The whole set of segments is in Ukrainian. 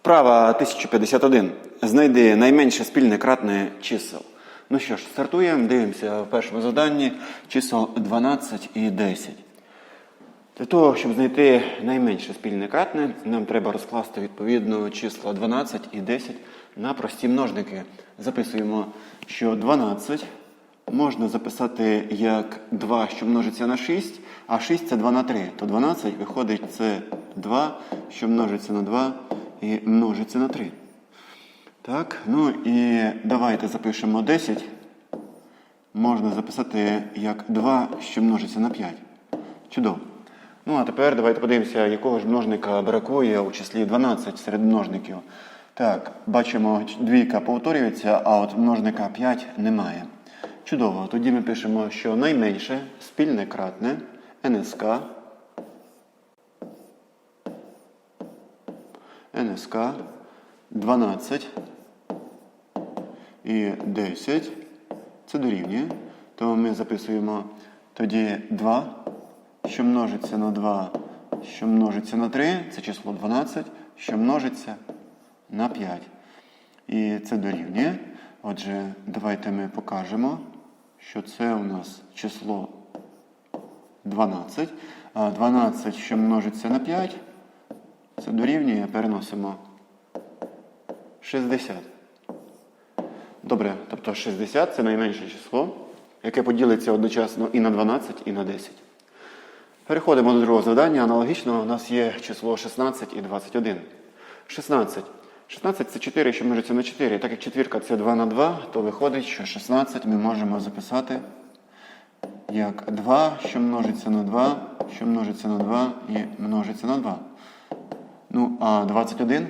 Вправа 1051. Знайди найменше спільне кратне чисел. Ну що ж, стартуємо, дивимося в першому заданні чисел 12 і 10. Для того, щоб знайти найменше спільне кратне, нам треба розкласти відповідно числа 12 і 10 на прості множники. Записуємо, що 12 можна записати як 2, що множиться на 6, а 6 це 2 на 3. То 12 виходить це 2, що множиться на 2 і множиться на 3. Так, ну і давайте запишемо 10. Можна записати як 2, що множиться на 5. Чудово. Ну, а тепер давайте подивимося, якого ж множника бракує у числі 12 серед множників. Так, бачимо, двійка повторюється, а от множника 5 немає. Чудово. Тоді ми пишемо, що найменше спільне кратне НСК. НСК 12 і 10. Це дорівнює. То ми записуємо тоді 2, що множиться на 2, що множиться на 3, це число 12, що множиться на 5. І це дорівнює. Отже, давайте ми покажемо, що це у нас число 12. 12, що множиться на 5, це дорівнює, переносимо 60. Добре, тобто 60 це найменше число, яке поділиться одночасно і на 12, і на 10. Переходимо до другого завдання. Аналогічно у нас є число 16 і 21. 16. 16 це 4, що множиться на 4. Так як четвірка це 2 на 2, то виходить, що 16 ми можемо записати як 2, що множиться на 2, що множиться на 2 і множиться на 2. Ну, а 21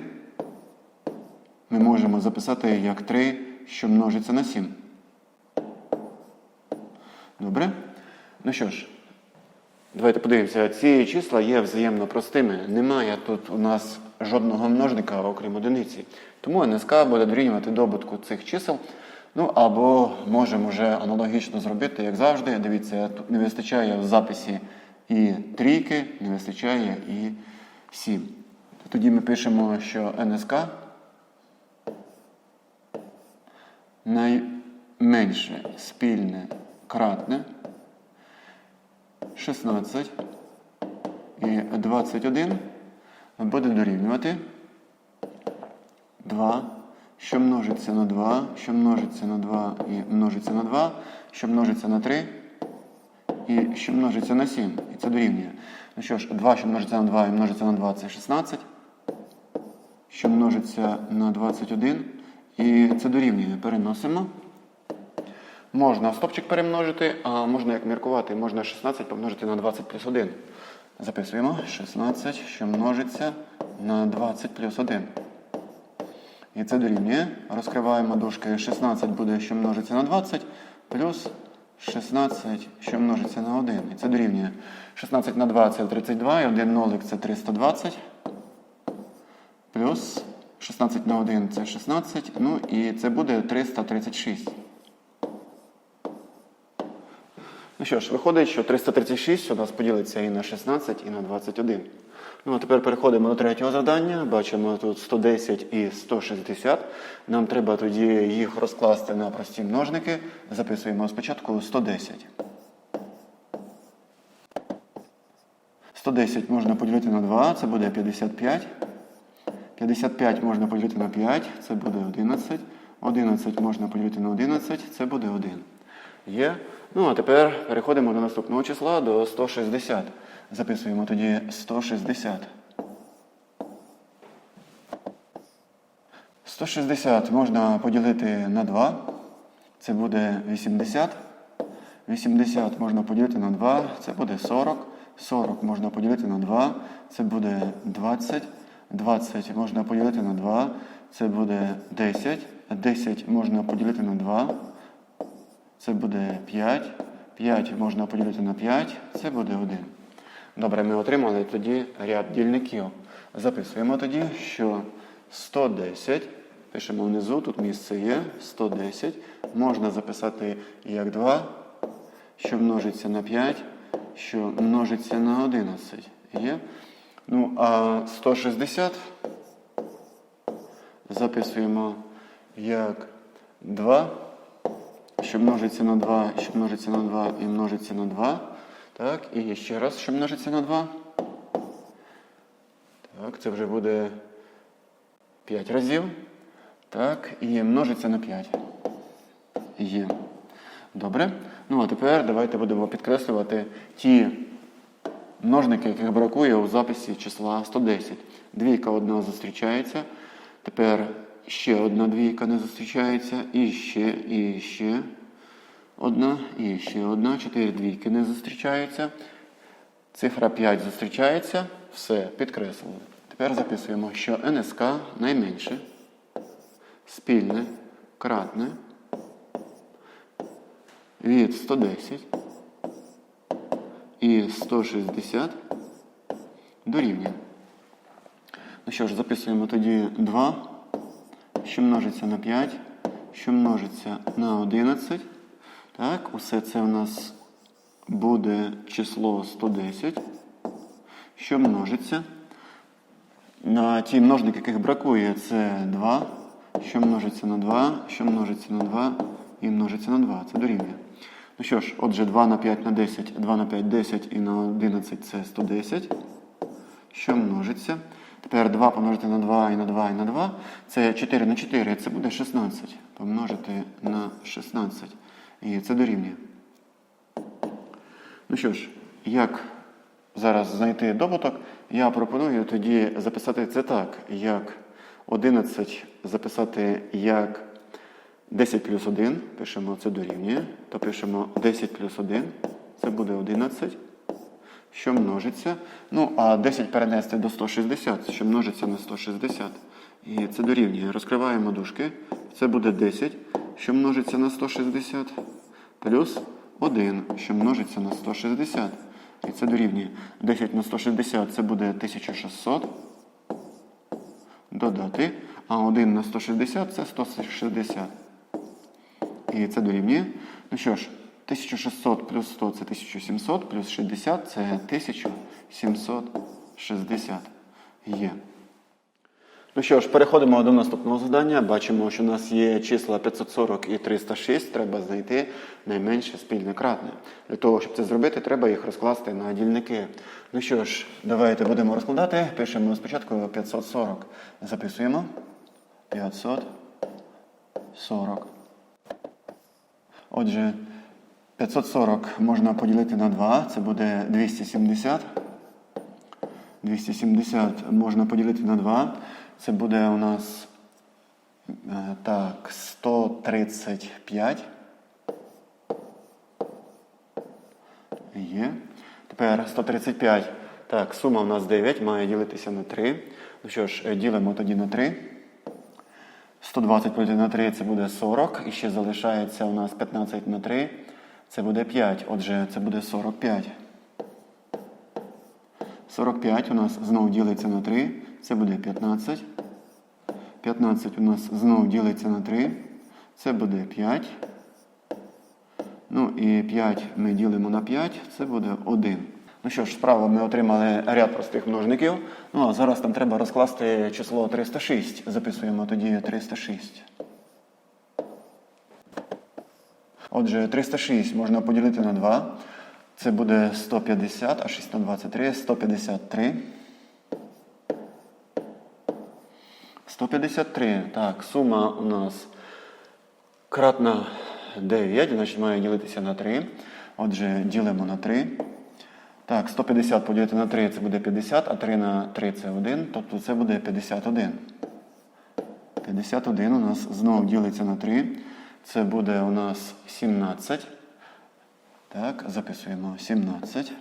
ми можемо записати як 3, що множиться на 7. Добре? Ну що ж, давайте подивимося. Ці числа є взаємно простими. Немає тут у нас жодного множника, окрім одиниці. Тому НСК буде дорівнювати добутку цих чисел. Ну або можемо вже аналогічно зробити, як завжди. Дивіться, тут не вистачає в записі і трійки, не вистачає і 7. Тоді ми пишемо, що НСК найменше спільне кратне 16 і 21 буде дорівнювати 2, що множиться на 2, що множиться на 2 і множиться на 2, що множиться на 3 і що множиться на 7. І це дорівнює. Ну що ж, 2, що множиться на 2 і множиться на 2 це 16, що множиться на 21. І це дорівнює. Переносимо. Можна стопчик перемножити, а можна як міркувати, можна 16 помножити на 20 плюс 1. Записуємо 16, що множиться на 20 плюс 1. І це дорівнює. Розкриваємо дужки 16 буде, що множиться на 20, плюс 16, що множиться на 1. І це дорівнює. 16 на 2 це 32, і 1 нолик це 320. Плюс 16 на 1 це 16. Ну і це буде 336. Ну що ж, виходить, що 336 у нас поділиться і на 16, і на 21. Ну, а тепер переходимо до третього завдання. Бачимо тут 110 і 160. Нам треба тоді їх розкласти на прості множники. Записуємо спочатку 110. 110 можна поділити на 2, це буде 55. 55 можна поділити на 5, це буде 11. 11 можна поділити на 11, це буде 1. Є. Ну, а тепер переходимо до наступного числа, до 160. Записуємо тоді 160. 160 можна поділити на 2. Це буде 80. 80 можна поділити на 2, це буде 40. 40 можна поділити на 2, це буде 20. 20 можна поділити на 2, це буде 10. 10 можна поділити на 2, це буде 5. 5 можна поділити на 5, це буде 1. Добре, ми отримали тоді ряд дільників. Записуємо тоді, що 110, пишемо внизу, тут місце є, 110 можна записати як 2, що множиться на 5, що множиться на 11. Є. Ну, а 160 записуємо як 2, що множиться на 2, що множиться на 2 і множиться на 2. Так, і ще раз, що множиться на 2. Так, це вже буде 5 разів. Так, і множиться на 5. Є. Добре. Ну а тепер давайте будемо підкреслювати ті множники, яких бракує у записі числа 110. Двійка одна зустрічається. Тепер ще одна двійка не зустрічається. І ще, і ще одна, і ще одна. Чотири двійки не зустрічаються. Цифра 5 зустрічається. Все, підкреслили. Тепер записуємо, що НСК найменше, спільне, кратне від 110 і 160 дорівнює. Ну що ж, записуємо тоді 2, що множиться на 5, що множиться на 11. Так, усе це в нас буде число 110, що множиться. На ті множники, яких бракує, це 2, що множиться на 2, що множиться на 2 і множиться на 2. Це дорівнює. Ну що ж, отже, 2 на 5 на 10, 2 на 5 10 і на 11 це 110. Що множиться? Тепер 2 помножити на 2 і на 2 і на 2. Це 4 на 4, це буде 16. Помножити на 16. І це дорівнює. Ну що ж, як зараз знайти добуток, я пропоную тоді записати це так, як 11 записати як 10 плюс 1, пишемо це дорівнює, то пишемо 10 плюс 1, це буде 11, що множиться. Ну, а 10 перенести до 160, що множиться на 160. І це дорівнює. Розкриваємо дужки. Це буде 10, що множиться на 160, плюс 1, що множиться на 160. І це дорівнює. 10 на 160 це буде 1600. Додати. А 1 на 160 це 160. І це дорівнює. Ну що ж, 1600 плюс 100 це 1700, плюс 60 це 1760 є. Ну що ж, переходимо до наступного завдання. Бачимо, що у нас є числа 540 і 306. Треба знайти найменше спільне кратне. Для того, щоб це зробити, треба їх розкласти на дільники. Ну що ж, давайте будемо розкладати. Пишемо спочатку 540. Записуємо. 540. Отже, 540 можна поділити на 2, це буде 270. 270 можна поділити на 2. Це буде у нас е, так, 135. Є. Тепер 135. Так, сума у нас 9, має ділитися на 3. Ну що ж, е, ділимо тоді на 3. 120 поділити на 3 це буде 40. І ще залишається у нас 15 на 3. Це буде 5. Отже, це буде 45. 45 у нас знову ділиться на 3. Це буде 15. 15 у нас знову ділиться на 3. Це буде 5. Ну і 5 ми ділимо на 5. Це буде 1. Ну що ж, справа ми отримали ряд простих множників. Ну а зараз нам треба розкласти число 306. Записуємо тоді 306. Отже, 306 можна поділити на 2. Це буде 150, а 6 на 23, 153. 153. Так, сума у нас кратна 9, значить має ділитися на 3. Отже, ділимо на 3. Так, 150 поділити на 3 це буде 50, а 3 на 3 це 1, тобто це буде 51. 51 у нас знову ділиться на 3. Це буде у нас 17. Так, записуємо 17.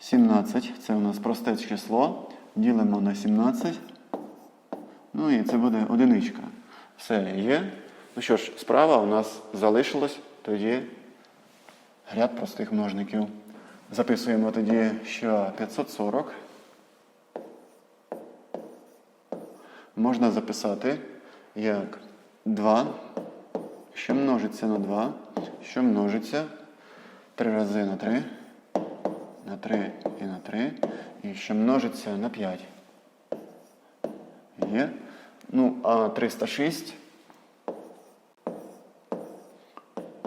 17 це у нас просте число. Ділимо на 17. Ну і це буде одиничка. Все є. Ну що ж, справа у нас залишилось тоді ряд простих множників. Записуємо тоді, що 540 можна записати як 2, що множиться на 2, що множиться 3 рази на 3, на 3 і на 3, і що множиться на 5. Є. Ну, а 306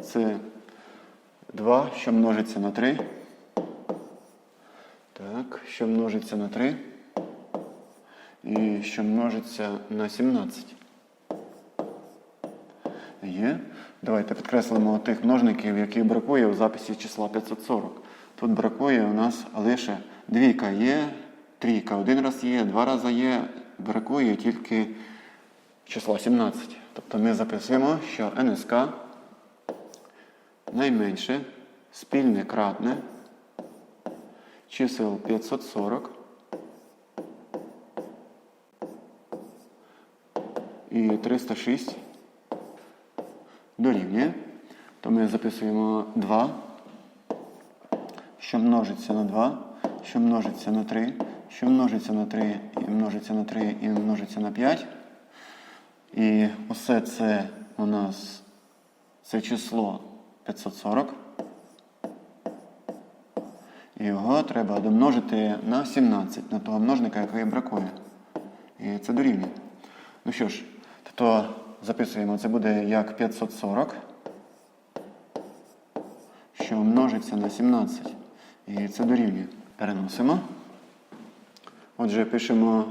це 2, що множиться на 3. Так, що множиться на 3. І що множиться на 17. Є. Давайте підкреслимо тих множників, яких бракує у записі числа 540. Тут бракує у нас лише двійка є, трійка один раз є, два рази є, бракує тільки числа 17. Тобто ми записуємо, що НСК найменше спільне кратне чисел 540 і 306 дорівнює, то ми записуємо 2, що множиться на 2, що множиться на 3, що множиться на 3 і множиться на 3 і множиться на 5. І усе це у нас це число 540. Його треба домножити на 17, на того множника, який бракує. І це дорівнює. Ну що ж, то записуємо, це буде як 540, що множиться на 17. І це дорівнює. Переносимо. Отже, пишемо,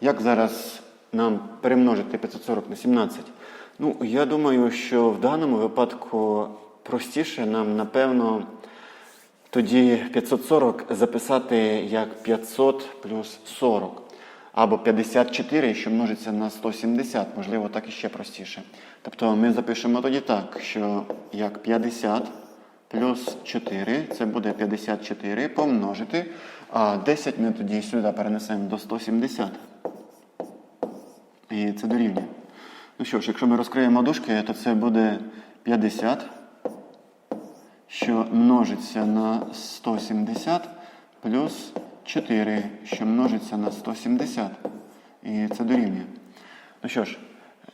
як зараз нам перемножити 540 на 17. Ну, я думаю, що в даному випадку простіше нам, напевно, тоді 540 записати як 500 плюс 40. Або 54, що множиться на 170, можливо, так іще простіше. Тобто ми запишемо тоді так, що як 50 плюс 4, це буде 54 помножити, а 10 ми тоді сюди перенесемо до 170. І це дорівнює. Ну що ж, якщо ми розкриємо дужки, то це буде 50, що множиться на 170 плюс 4, що множиться на 170. І це дорівнює. Ну що ж,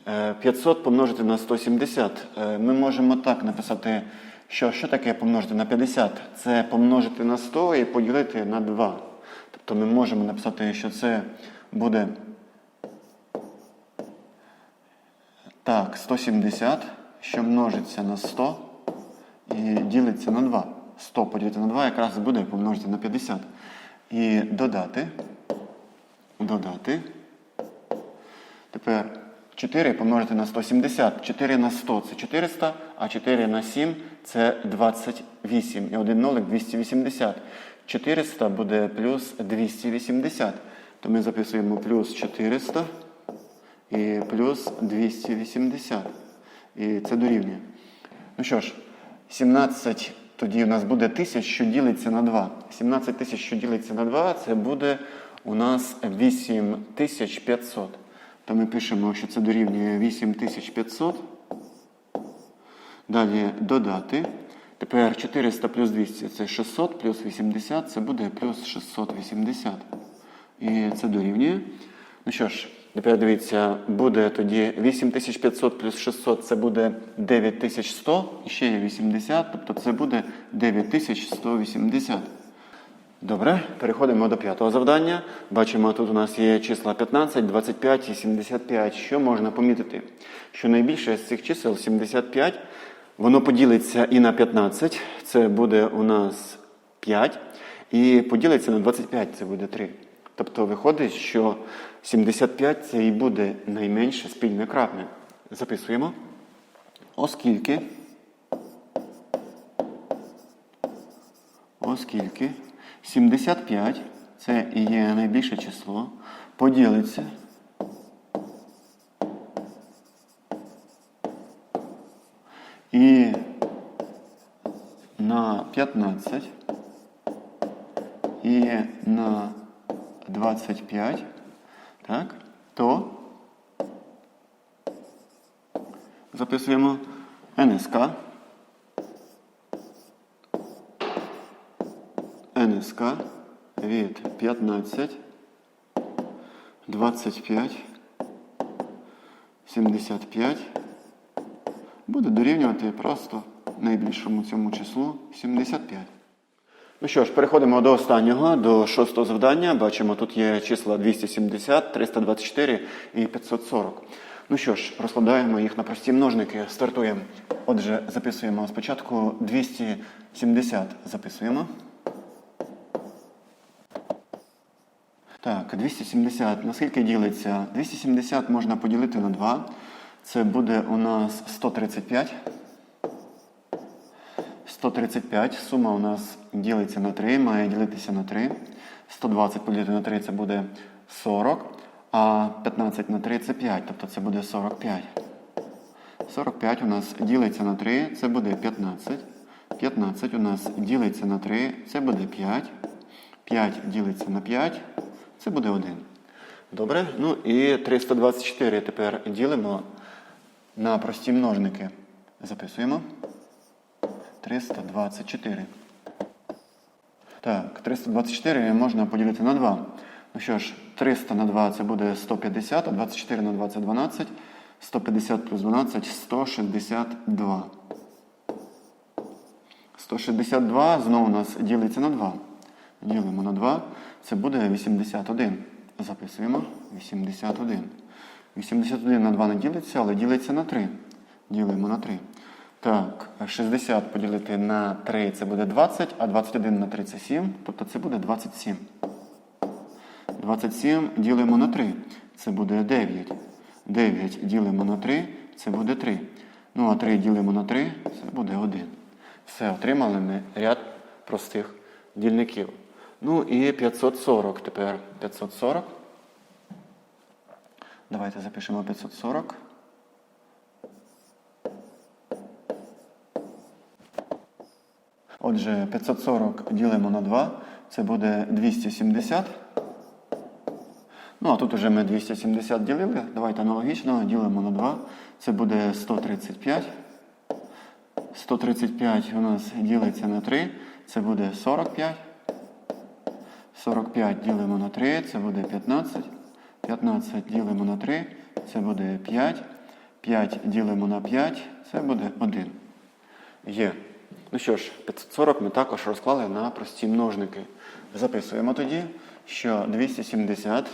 е, 500 помножити на 170. Е, Ми можемо так написати, що що таке помножити на 50? Це помножити на 100 і поділити на 2. Тобто ми можемо написати, що це буде так, 170, що множиться на 100 і ділиться на 2. 100 поділити на 2 якраз буде помножити на 50. І додати. Додати. Тепер 4 помножити на 170. 4 на 100 це 400, а 4 на 7 це 28. І один нолик 280. 400 буде плюс 280. То ми записуємо плюс 400 і плюс 280. І це дорівнює. Ну що ж, 17 тоді у нас буде 1000, що ділиться на 2. 17 тисяч, що ділиться на 2, це буде у нас 8500. То ми пишемо, що це дорівнює 8500. Далі додати. Тепер 400 плюс 200 це 600, плюс 80 це буде плюс 680. І це дорівнює. Ну що ж, тепер дивіться, буде тоді 8500 плюс 600 це буде 9100, і ще є 80, тобто це буде 9180. Добре, переходимо до п'ятого завдання. Бачимо, тут у нас є числа 15, 25 і 75. Що можна помітити? Що найбільше з цих чисел 75, воно поділиться і на 15, це буде у нас 5, і поділиться на 25, це буде 3. Тобто виходить, що 75 це і буде найменше спільне кратне. Записуємо. Оскільки. Оскільки 75 це і є найбільше число, поділиться і на 15 і на 25, так, то записуємо НСК. НСК від 15, 25, 75 буде дорівнювати просто найбільшому цьому числу 75. Ну що ж, переходимо до останнього, до шостого завдання. Бачимо, тут є числа 270, 324 і 540. Ну що ж, розкладаємо їх на прості множники. Стартуємо. Отже, записуємо спочатку 270. Записуємо. Так, 270. Наскільки ділиться? 270 можна поділити на 2. Це буде у нас 135. 135. Сума у нас ділиться на 3, має ділитися на 3. 120 поділити на 3 це буде 40. А 15 на 3 це 5, тобто це буде 45. 45 у нас ділиться на 3, це буде 15. 15 у нас ділиться на 3, це буде 5. 5 ділиться на 5, це буде 1. Добре? Ну і 324 тепер ділимо на прості множники. Записуємо. 324. Так, 324 можна поділити на 2. Ну що ж, 300 на 2 це буде 150, а 24 на 2 це 12. 150 плюс 12 162. 162 знову у нас ділиться на 2. Ділимо на 2. Це буде 81. Записуємо 81. 81 на 2 не ділиться, але ділиться на 3. Ділимо на 3. Так, 60 поділити на 3 це буде 20, а 21 на 3 це 7, тобто це буде 27. 27 ділимо на 3, це буде 9. 9 ділимо на 3, це буде 3. Ну а 3 ділимо на 3, це буде 1. Все, отримали ми ряд простих дільників. Ну і 540 тепер. 540. Давайте запишемо 540. Отже, 540 ділимо на 2, це буде 270. Ну, а тут вже ми 270 ділили. Давайте аналогічно ділимо на 2. Це буде 135. 135 у нас ділиться на 3, це буде 45. 45 ділимо на 3, це буде 15. 15 ділимо на 3, це буде 5. 5 ділимо на 5, це буде 1. Є. Ну що ж, 540 ми також розклали на прості множники. Записуємо тоді, що 270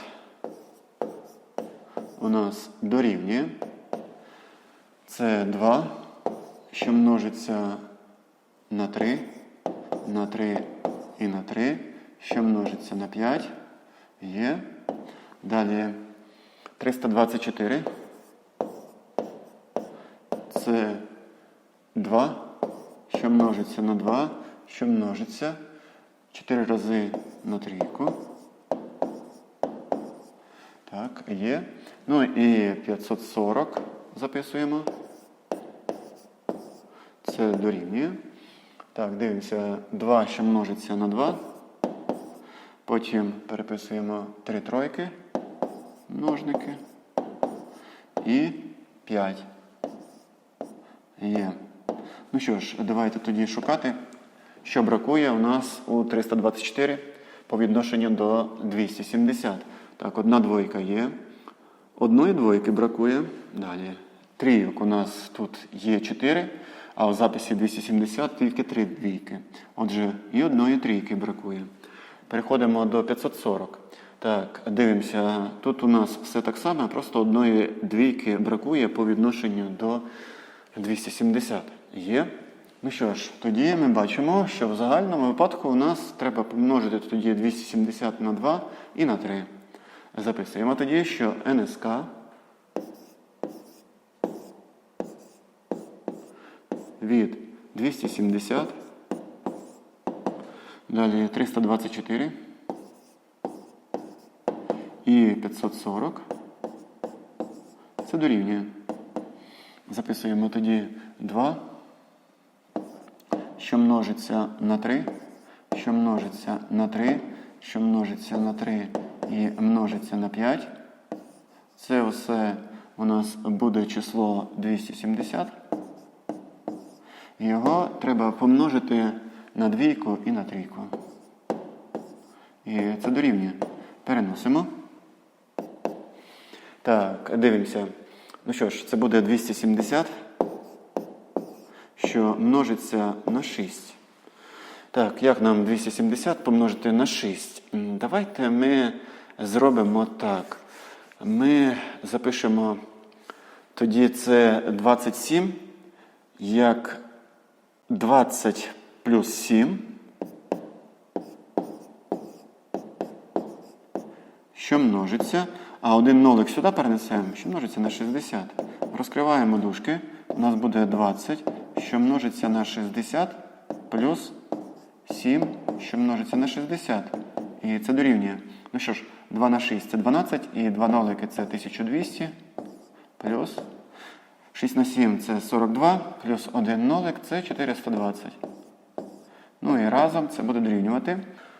у нас дорівнює. Це 2, що множиться на 3, на 3 і на 3, що множиться на 5. Є. Далі 324. Це 2, що множиться на 2, що множиться 4 рази на трійку. Так, є. Ну і 540 записуємо. Це дорівнює. Так, дивимося 2, що множиться на 2. Потім переписуємо 3 тройки, множники. І 5. Є. Ну що ж, давайте тоді шукати, що бракує у нас у 324 по відношенню до 270. Так, одна двойка є. Одної двойки бракує. Далі. Трійок у нас тут є 4, а у записі 270 тільки 3 двійки. Отже, і одної трійки бракує. Переходимо до 540. Так, дивимося. Тут у нас все так само, просто одної двійки бракує по відношенню до 270. Є. Ну що ж, тоді ми бачимо, що в загальному випадку у нас треба помножити тоді 270 на 2 і на 3. Записуємо тоді, що НСК від 270, далі 324 і 540. Це дорівнює. Записуємо тоді 2, що множиться на 3, що множиться на 3, що множиться на 3 і множиться на 5. Це все у нас буде число 270. Його треба помножити на двійку і на трійку. І це дорівнює. Переносимо. Так, дивимося. Ну що ж, це буде 270, що множиться на 6. Так, як нам 270 помножити на 6? Давайте ми зробимо так. Ми запишемо тоді це 27 як 20 плюс 7. Що множиться, а один нолик сюди перенесемо, що множиться на 60. Розкриваємо дужки. У нас буде 20, що множиться на 60, плюс 7, що множиться на 60. І це дорівнює. Ну що ж, 2 на 6 це 12, і 2 нолики це 1200, плюс 6 на 7 це 42, плюс 1 нолик це 420. Ну і разом це буде дорівнювати.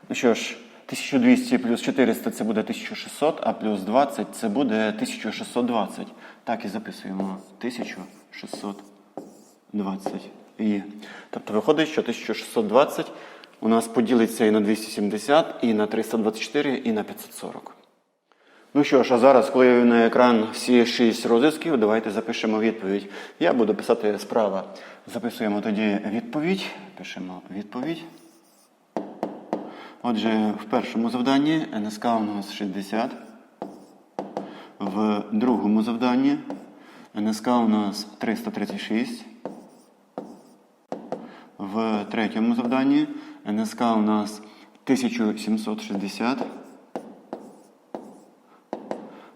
Ну що ж, 1200 плюс 400 це буде 1600, а плюс 20 це буде 1620. Так і записуємо 1620. І, тобто виходить, що 1620 у нас поділиться і на 270, і на 324, і на 540. Ну що ж, а зараз, я на екран всі шість розв'язків, давайте запишемо відповідь. Я буду писати справа. Записуємо тоді відповідь. Пишемо відповідь. Отже, в першому завданні НСК у нас 60. В другому завданні НСК у нас 336. В третьому завданні НСК у нас 1760.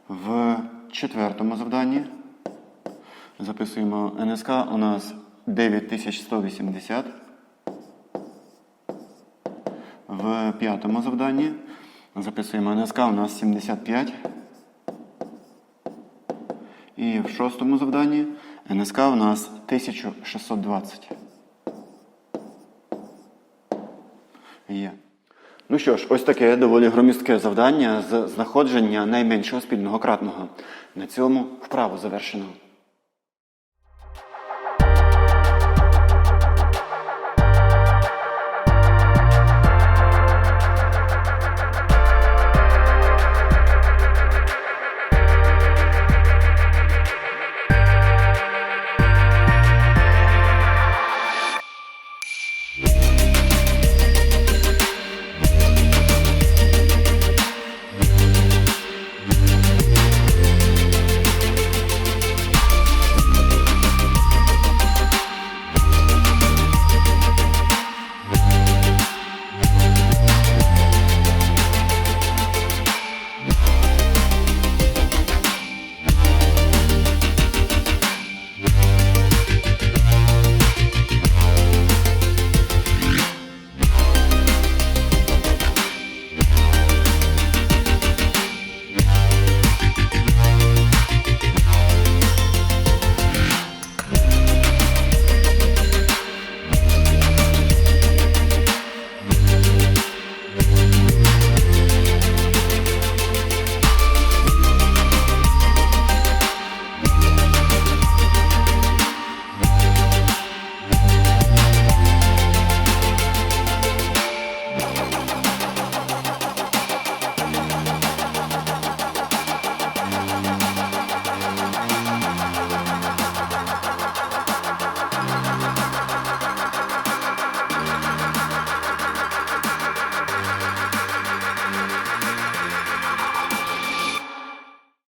В четвертому завданні записуємо НСК у нас 9180. В п'ятому завданні записуємо НСК у нас 75. І в шостому завданні НСК у нас 1620. Є. Ну що ж, ось таке доволі громістке завдання з знаходження найменшого спільного кратного. На цьому вправу завершено.